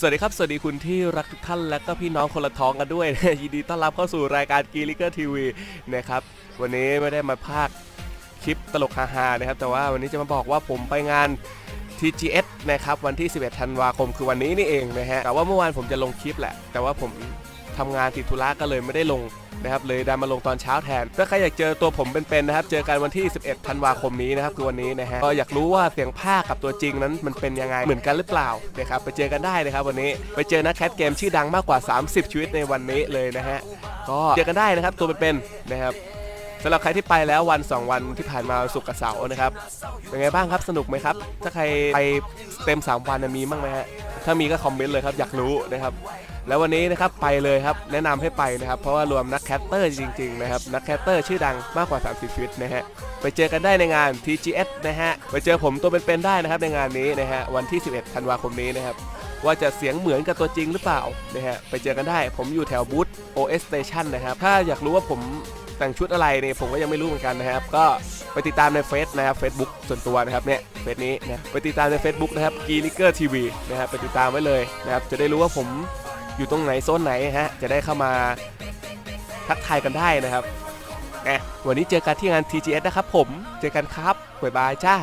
สวัสดีครับ สวัสดีคุณที่รักทุกท่านและก็พี่น้องคนละท้องกันด้วยยินดีต้อนรับเข้าสู่รายการกีริเกอร์ทีวีนะครับ วันนี้ไม่ได้มาภาคคลิปตลกฮาๆนะครับ แต่ว่าวันนี้จะมาบอกว่าผมไปงาน TGS นะครับวันที่ 11 ธันวาคมคือวันนี้นี่เองนะฮะแต่ว่าเมื่อวานผมจะลงคลิปแหละ แต่ว่าผมทำงานติดธุระก็เลยไม่ได้ลง นะครับเลยได้มาลงตอนเช้าแทน ถ้าใครอยากเจอตัวผมเป็นๆนะครับ เจอกันวันที่ 11 ธันวาคมนี้นะครับคือวันนี้นะฮะก็อยากรู้ว่าเสียงภาคกับตัวจริงนั้นมันเป็นยังไงเหมือนกันหรือเปล่านะครับไปเจอกันได้นะครับวันนี้ไปเจอนักแคสเกมชื่อดังมากกว่า 30 ชีวิตในวันนี้เลยนะฮะก็เจอกันได้นะครับตัวเป็นๆนะครับสำหรับใครที่ไปแล้ววัน 2 วันที่ผ่านมาวันศุกกับเสาร์นะครับเป็นไงบ้างครับสนุกไหมครับ ถ้าใครไปเต็ม 3 วันมีบ้างไหมฮะถ้ามีก็คอมเมนต์เลยครับอยากรู้นะครับ แล้ววันนี้นะครับไปเลยครับแนะนำให้ไปนะครับ เพราะว่ารวมนักแคสเตอร์จริงๆนะครับนักแคสเตอร์ชื่อดังมากกว่า 30 ชีวิตนะฮะไปเจอกันได้ในงาน TGS นะฮะไปเจอผมตัวเป็นๆได้นะครับในงานนี้นะฮะวันที่ 11 ธันวาคมนี้นะครับว่าจะเสียงเหมือนกับตัวจริงหรือเปล่านะฮะไปเจอกันได้ผมอยู่แถวบูธ OS Station นะครับถ้าอยากรู้ว่าผมแต่งชุดอะไรเนี่ยผมก็ยังไม่รู้เหมือนกันนะครับ ก็ไปติดตามในเฟซนะครับ Facebook ส่วนตัวนะครับเนี่ยเฟซนี้นะไปติดตามใน Facebook นะครับ g e e k e r TV นะครับไปติดตามไว้เลยนะครับจะได้รู้ว่าผม อยู่ตรงไหนโซนไหนฮะ จะได้เข้ามาทักทายกันได้นะครับวันนี้เจอกันที่งาน TGS นะครับผม เจอกันครับบ๊ายบายจ้า